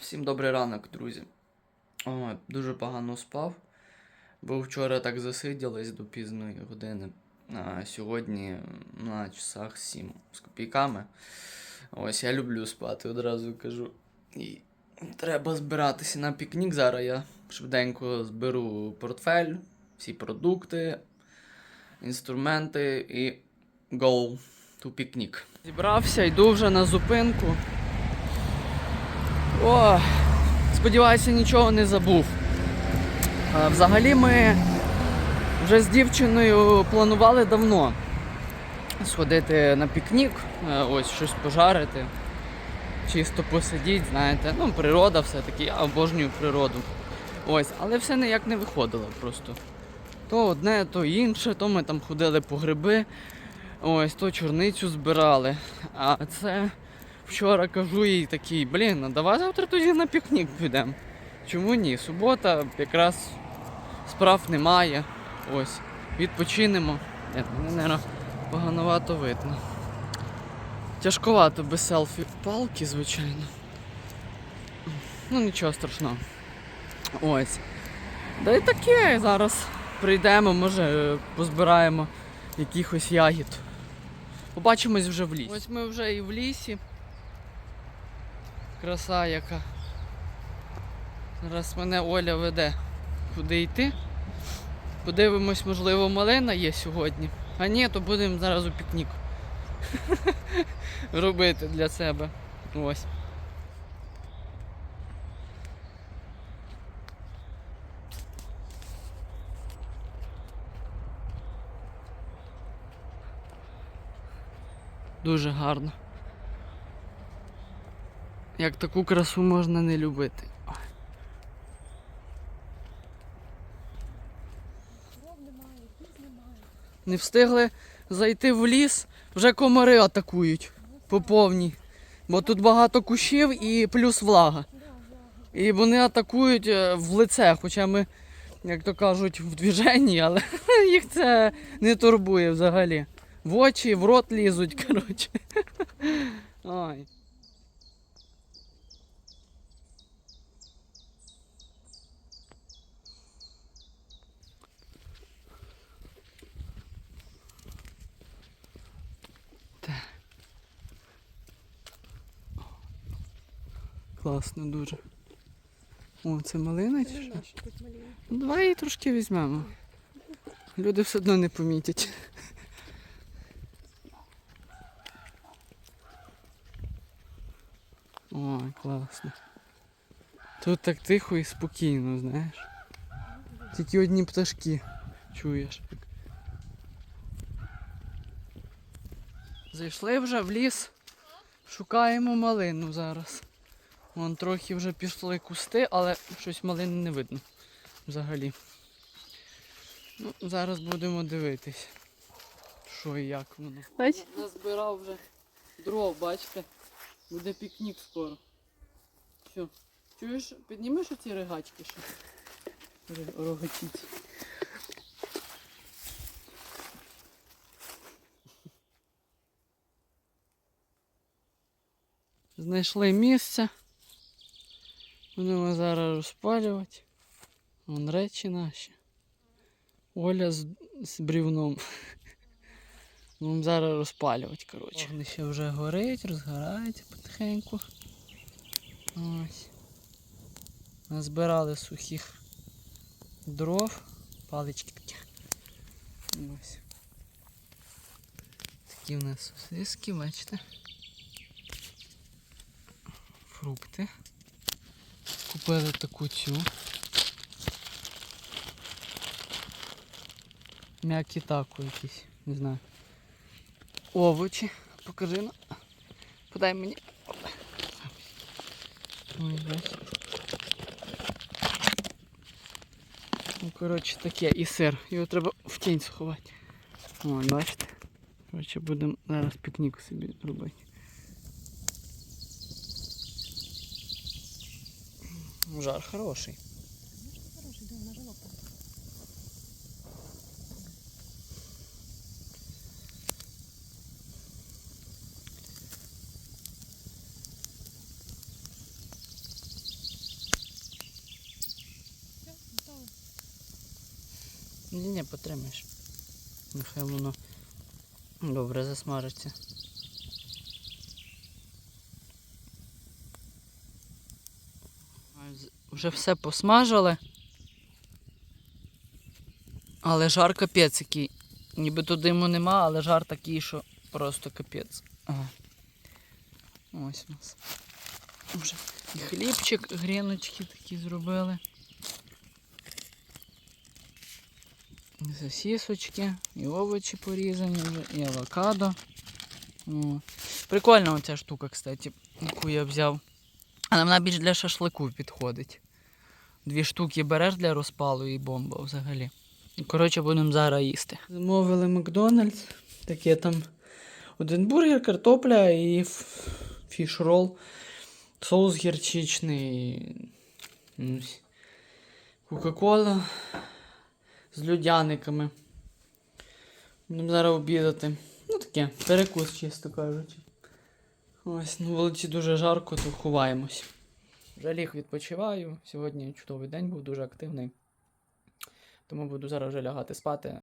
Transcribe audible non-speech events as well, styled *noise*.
Всім добрий ранок, друзі. О, дуже погано спав, бо вчора так засиділись до пізної години. А сьогодні на часах 7 з копійками. Ось я люблю спати, одразу кажу. І треба збиратися на пікнік. Зараз я швиденько зберу портфель, всі продукти, інструменти і go to пікнік. Зібрався, йду вже на зупинку. О, сподіваюся, нічого не забув. Взагалі ми вже з дівчиною планували давно сходити на пікнік, ось щось пожарити, чисто посидіти, знаєте. Ну, природа все-таки, я обожнюю природу. Ось, але все ніяк не виходило просто. То одне, то інше, то ми там ходили по гриби, ось, то чорницю збирали. А це вчора кажу їй такий, блін, а давай завтра тоді на пікнік підемо. Чому ні? Субота якраз справ немає. Ось, відпочинемо. Е, Мене, поганувато видно. Тяжковато без селфі палки, звичайно. Ну нічого страшного. Ось. Да і таке зараз прийдемо, може позбираємо якихось ягід. Побачимось вже в лісі. Ось ми вже і в лісі. Краса яка. Зараз мене Оля веде куди йти. Подивимось, можливо, малина є сьогодні. А ні, то будемо зараз у пікнік *laughs* робити для себе. Ось. Дуже гарно. Як таку красу можна не любити. Не встигли зайти в ліс, вже комари атакують по повній. Бо тут багато кущів і плюс влага. І вони атакують е, в лице, хоча ми, як то кажуть, в движенні, але *laughs* їх це не турбує взагалі. В очі, в рот лізуть, *laughs* коротше. Класно дуже. О, це малина чи що? Ну, давай її трошки візьмемо. Люди все одно не помітять. Ой, класно. Тут так тихо і спокійно, знаєш. Тільки одні пташки чуєш. Зайшли вже в ліс. Шукаємо малину зараз. Вон трохи вже пішли кусти, але щось малини не видно взагалі. Ну, зараз будемо дивитись, що і як воно. Бач? Назбирав вже дров, бачите. Буде пікнік скоро. Що? Чуєш, піднімеш оці ригачки ще? Рогатіть. Знайшли місце. Будемо зараз розпалювати. Вон речі наші. Оля з, з брівном. *laughs* Будемо зараз розпалювати, коротше. Вогнище вже горить, розгорається потихеньку. Ось. Назбирали сухих дров. Палички такі. Ось. Такі в нас сосиски, бачите. Фрукти. Купили таку цю. М'які тако якісь, не знаю. Овочі. Покажи на. Подай мені. Ой. Ну, коротше, таке і сир. Його треба в тінь сховати. Ой, бачите. Коротше, будемо зараз пікнік собі робити. Жар хороший. хороший, да, на Ні, не потримаєш. Нехай воно добре засмажиться. Вже все посмажили. Але жар капець який. Нібито диму нема, але жар такий, що просто капець. Ага. Ось у нас. Вже і хлібчик, гріночки такі зробили. І Сосісочки, і овочі порізані, вже, і авокадо. О. Прикольна оця штука, кстати, яку я взяв. Але вона більш для шашлику підходить. Дві штуки береш для розпалу і бомба взагалі. Коротше, будемо зараз їсти. Замовили Макдональдс. Таке там один бургер, картопля і фіш-рол. Соус гірчичний. Кока-кола з людяниками. Будемо зараз обідати. Ну таке, перекус, чисто кажучи. Ось, на вулиці дуже жарко, то ховаємось. Вже ліг відпочиваю. Сьогодні чудовий день був дуже активний. Тому буду зараз вже лягати спати.